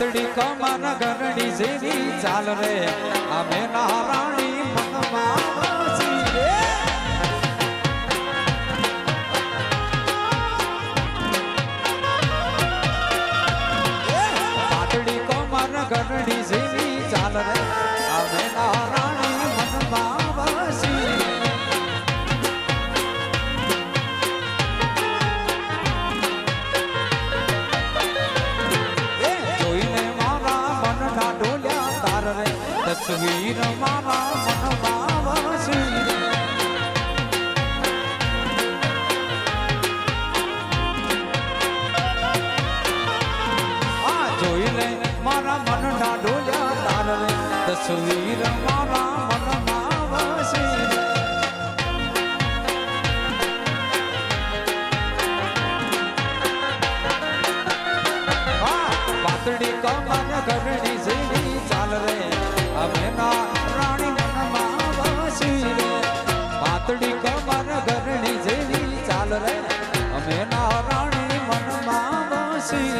ભૂતડી come on ઘરડી જેવી ચાલ રે. અમે નારાણી મનમાં તસવીર મારા મનમાં વસી પાતળી કમર ઘરણી જેવી ચાલ રે. અમે ના રાણી મનમાં વસી રે પાતળી કમર ઘરણી જેવી ચાલ રે અમે ના રાણી મનમાં વસી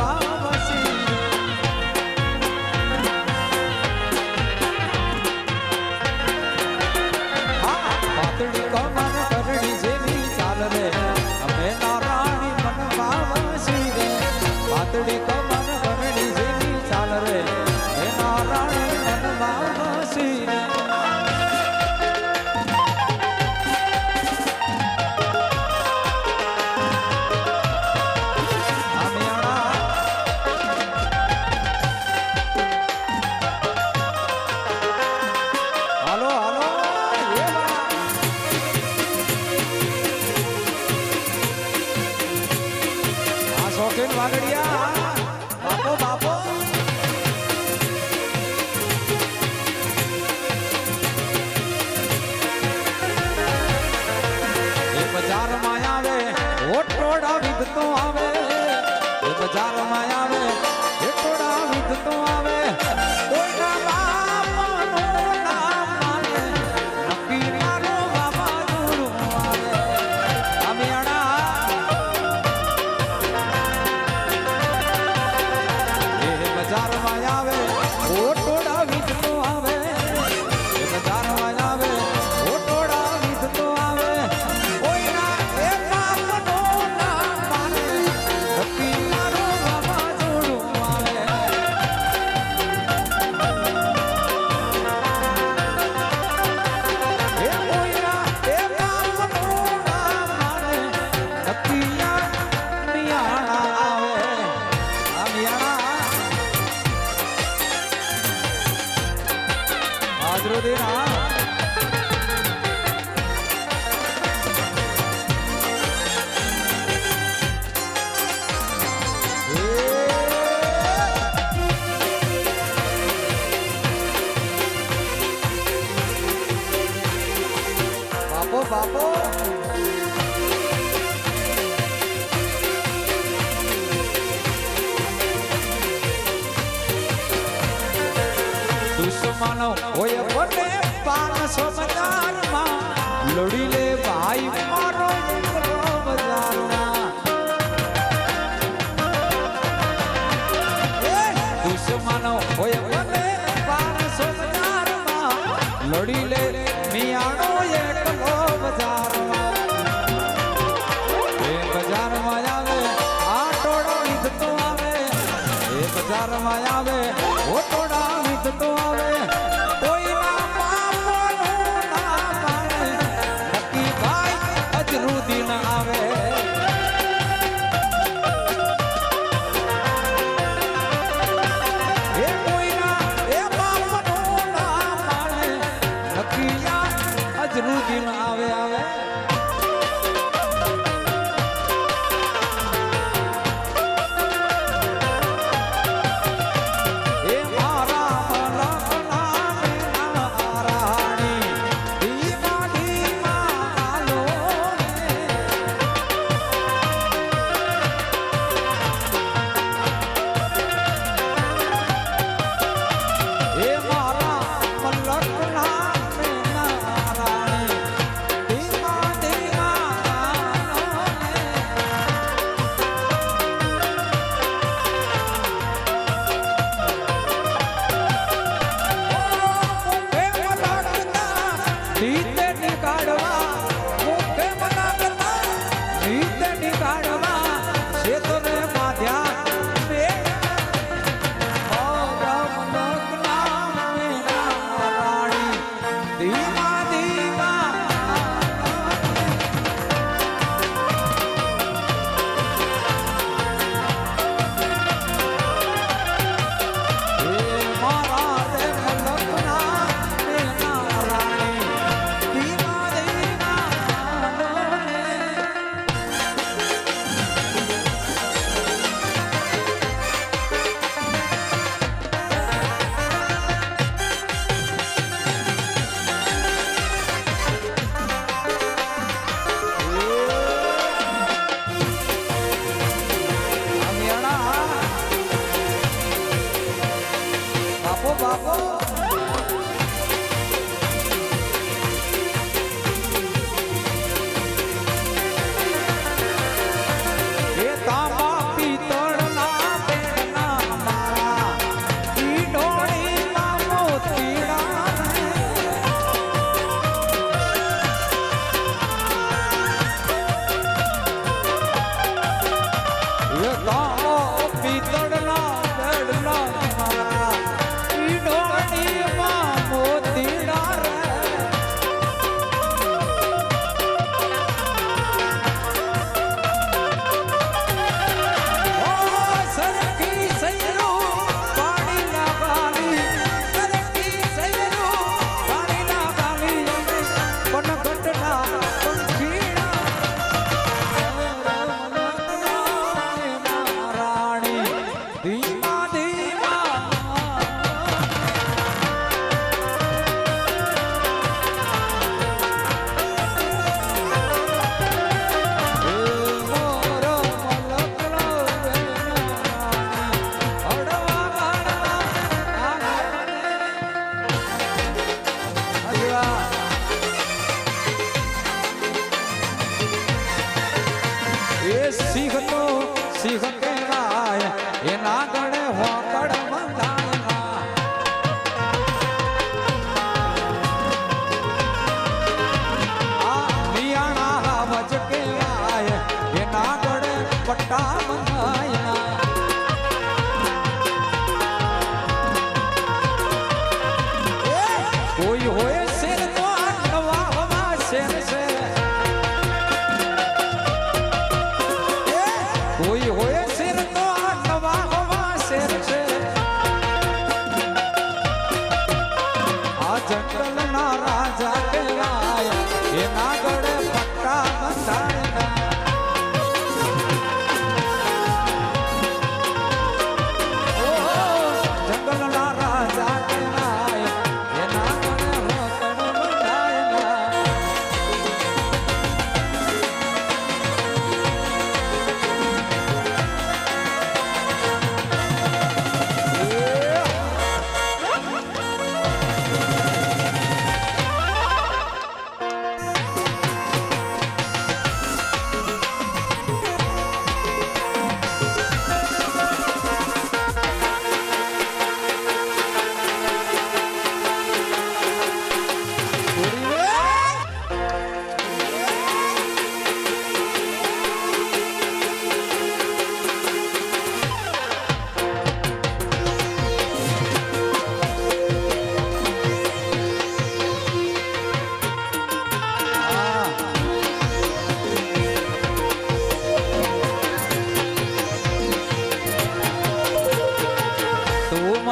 શોખીન વાગડિયા બાપો બાપો. બજારમાં આવે ઓટોડા વિધતો આવે. બજાર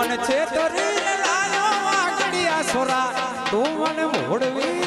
મન છે તરી લાયો વાગડિયા સોરા. તું મને મોડવી